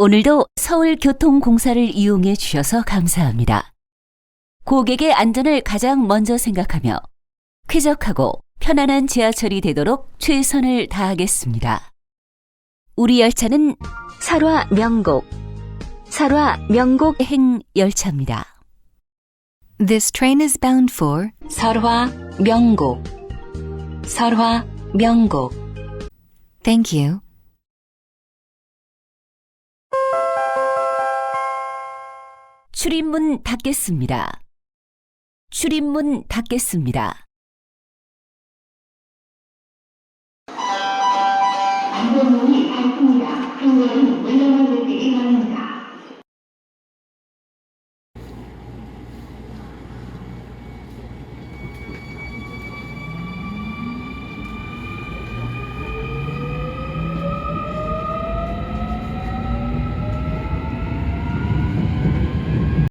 오늘도 서울교통공사를 이용해 주셔서 감사합니다. 고객의 안전을 가장 먼저 생각하며 쾌적하고 편안한 지하철이 되도록 최선을 다하겠습니다. 우리 열차는 설화 명곡, 설화 명곡 행 열차입니다. This train is bound for 설화 명곡, 설화 명곡. Thank you. 출입문 닫겠습니다. 출입문 닫겠습니다. 안전문이 닫힙니다. 안전은 물러나